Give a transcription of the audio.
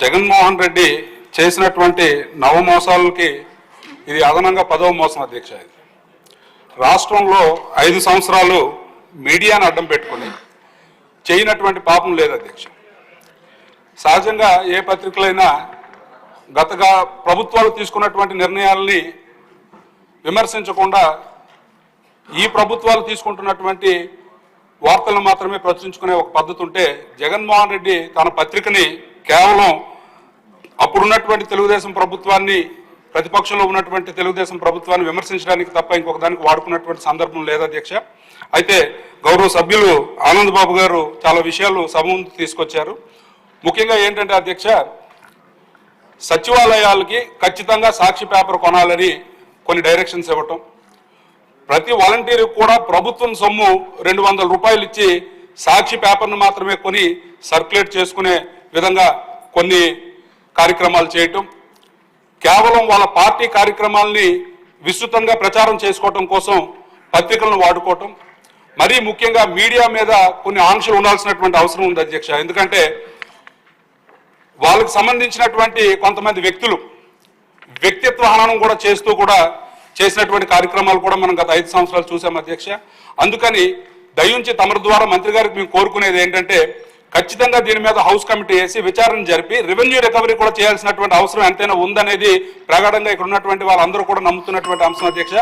జగన్మోహన్ రెడ్డి చేసినటువంటి నవ మోసాలకి ఇది అదనంగా పదవ మోసం అధ్యక్ష ఇది. రాష్ట్రంలో ఐదు సంవత్సరాలు మీడియాను అడ్డం పెట్టుకుని చేయనటువంటి పాపం లేదు అధ్యక్ష. సహజంగా ఏ పత్రికలైనా గతగా ప్రభుత్వాలు తీసుకున్నటువంటి నిర్ణయాల్ని విమర్శించకుండా ఈ ప్రభుత్వాలు తీసుకుంటున్నటువంటి వార్తలను మాత్రమే ప్రచురించుకునే ఒక పద్ధతి ఉంటే జగన్మోహన్ రెడ్డి తన పత్రికని కేవలం అప్పుడున్నటువంటి తెలుగుదేశం ప్రభుత్వాన్ని ప్రతిపక్షంలో ఉన్నటువంటి తెలుగుదేశం ప్రభుత్వాన్ని విమర్శించడానికి తప్ప ఇంకొక దానికి వాడుకున్నటువంటి సందర్భం లేదు అధ్యక్ష. అయితే గౌరవ సభ్యులు ఆనంద్ బాబు గారు చాలా విషయాలు సభ ముందు తీసుకొచ్చారు. ముఖ్యంగా ఏంటంటే అధ్యక్ష సచివాలయాలకి ఖచ్చితంగా సాక్షి పేపర్ కొనాలని కొన్ని డైరెక్షన్స్ ఇవ్వటం. ప్రతి వాలంటీర్ కూడా ప్రభుత్వం సొమ్ము రెండు వందల రూపాయలు ఇచ్చి సాక్షి పేపర్ను మాత్రమే కొని సర్క్యులేట్ చేసుకునే విధంగా కొన్ని కార్యక్రమాలు చేయటం కేవలం వాళ్ళ పార్టీ కార్యక్రమాల్ని విస్తృతంగా ప్రచారం చేసుకోవటం కోసం పత్రికలను వాడుకోవటం మరీ ముఖ్యంగా మీడియా మీద కొన్ని ఆంక్షలు ఉండాల్సినటువంటి అవసరం ఉంది అధ్యక్ష. ఎందుకంటే వాళ్ళకు సంబంధించినటువంటి కొంతమంది వ్యక్తులు వ్యక్తిత్వ హననం కూడా చేస్తూ కూడా చేసినటువంటి కార్యక్రమాలు కూడా మనం గత ఐదు సంవత్సరాలు చూసాం అధ్యక్ష. అందుకని దయించి తమరి ద్వారా మంత్రి గారికి మేము కోరుకునేది ఏంటంటే ఖచ్చితంగా దీని మీద హౌస్ కమిటీ వేసి విచారణ జరిపి రెవెన్యూ రికవరీ కూడా చేయాల్సినటువంటి అవసరం ఎంతైనా ఉందనేది ప్రగాఢంగా ఇక్కడ ఉన్నటువంటి వాళ్ళందరూ కూడా నమ్ముతున్నటువంటి అంశం అధ్యక్ష.